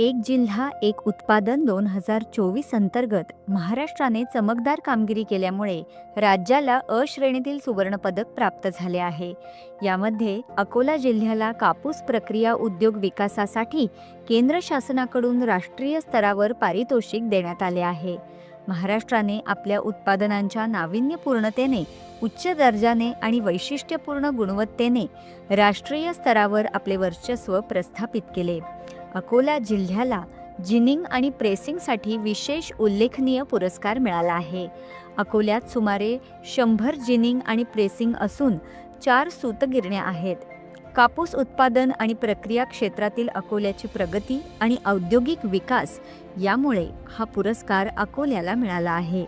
एक जिल्हा एक उत्पादन दोन हजार चोवीस अंतर्गत महाराष्ट्राने चमकदार कामगिरी केल्यामुळे राज्याला अ श्रेणीतील सुवर्णपदक प्राप्त झाले आहे. यामध्ये अकोला जिल्ह्याला कापूस प्रक्रिया उद्योग विकासासाठी केंद्र शासनाकडून राष्ट्रीय स्तरावर पारितोषिक देण्यात आले आहे. महाराष्ट्राने आपल्या उत्पादनांच्या नाविन्यपूर्णतेने उच्च दर्जाने आणि वैशिष्ट्यपूर्ण गुणवत्तेने राष्ट्रीय स्तरावर आपले वर्चस्व प्रस्थापित केले. अकोला जिल्ह्याला जिनिंग आणि प्रेसिंगसाठी विशेष उल्लेखनीय पुरस्कार मिळाला आहे. अकोल्यात सुमारे शंभर जिनिंग आणि प्रेसिंग असून चार सूतगिरण्या आहेत. कापूस उत्पादन आणि प्रक्रिया क्षेत्रातील अकोल्याची प्रगती आणि औद्योगिक विकास यामुळे हा पुरस्कार अकोल्याला मिळाला आहे.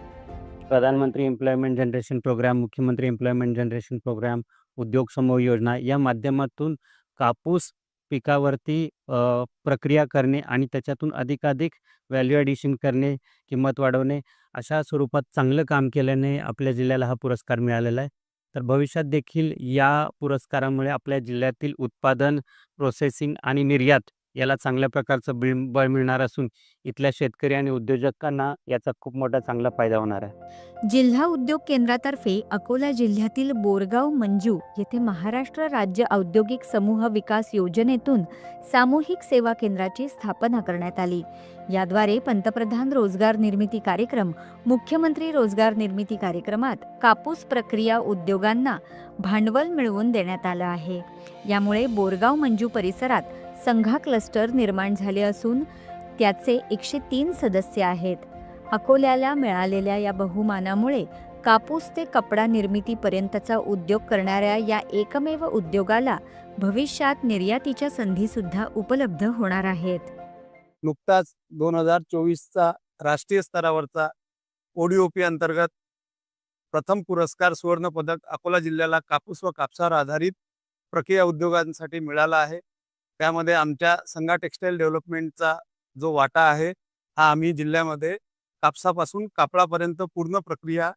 प्रधानमंत्री एम्प्लॉयमेंट जनरेशन प्रोग्राम मुख्यमंत्री एम्प्लॉयमेंट जनरेशन प्रोग्राम उद्योग समूह योजना या माध्यमातून कापूस पिकावरती अ, प्रक्रिया करणे आणि त्याच्यातून अधिकाधिक व्हॅल्यू ॲडिशन करणे किंमत वाढवणे अशा स्वरूपात चांगलं काम केल्याने आपल्या जिल्ह्याला हा पुरस्कार मिळालेला आहे. तर भविष्यात देखील या पुरस्कारामुळे आपल्या जिल्ह्यातील उत्पादन प्रोसेसिंग आणि निर्यात याला चांगल्या प्रकारचं बिळ बळ मिळणार असून इथल्या शेतकरी आणि उद्योजकांना याचा खूप मोठा चांगला फायदा होणार आहे. जिल्हा उद्योग केंद्रातर्फे अकोला जिल्ह्यातील बोरगाव मंजू येथे महाराष्ट्र राज्य औद्योगिक समूह विकास योजनेतून सामूहिक सेवा केंद्राची स्थापना करण्यात आली. याद्वारे पंतप्रधान रोजगार निर्मिती कार्यक्रम मुख्यमंत्री रोजगार निर्मिती कार्यक्रमात कापूस प्रक्रिया उद्योगांना भांडवल मिळवून देण्यात आलं आहे. यामुळे बोरगाव मंजू परिसरात संघा क्लस्टर निर्माण झाले असून त्याचे एकशे तीन सदस्य आहेत. अकोल्याला मिळालेल्या या बहुमानामुळे कापूस ते कपडा निर्मितीपर्यंतचा उद्योग करणाऱ्या या एकमेव उद्योगाला भविष्यात निर्यातीच्या संधीसुद्धा उपलब्ध होणार आहेत. नुकताच दोन हजार चोवीसचा राष्ट्रीय स्तरावरचा ओडीओपी अंतर्गत प्रथम पुरस्कार सुवर्ण पदक अकोला जिल्ह्याला कापूस व कापसावर आधारित प्रक्रिया उद्योगांसाठी मिळाला आहे. त्यामध्ये आमच्या संघा टेक्स्टाईल डेव्हलपमेंटचा जो वाटा आहे हा आम्ही जिल्ह्यामध्ये कापसापासून कापडापर्यंत पूर्ण प्रक्रिया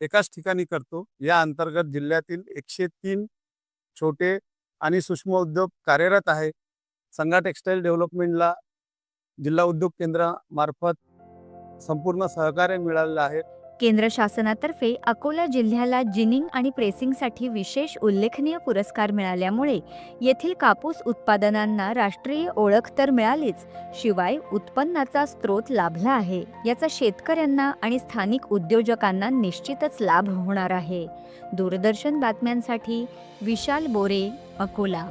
एकाच ठिकाणी करतो. या अंतर्गत जिल्ह्यातील एकशे तीन छोटे आणि सूक्ष्म उद्योग कार्यरत आहे. संघा टेक्स्टाईल डेव्हलपमेंटला जिल्हा उद्योग केंद्रामार्फत संपूर्ण सहकार्य मिळालेलं आहे. केंद्र शासनातर्फे अकोला जिल्ह्याला जिनिंग आणि प्रेसिंगसाठी विशेष उल्लेखनीय पुरस्कार मिळाल्यामुळे येथील कापूस उत्पादनांना राष्ट्रीय ओळख तर मिळालीच शिवाय उत्पन्नाचा स्रोत लाभला आहे. याचा शेतकऱ्यांना आणि स्थानिक उद्योजकांना निश्चितच लाभ होणार आहे. दूरदर्शन बातम्यांसाठी विशाल बोरे अकोला.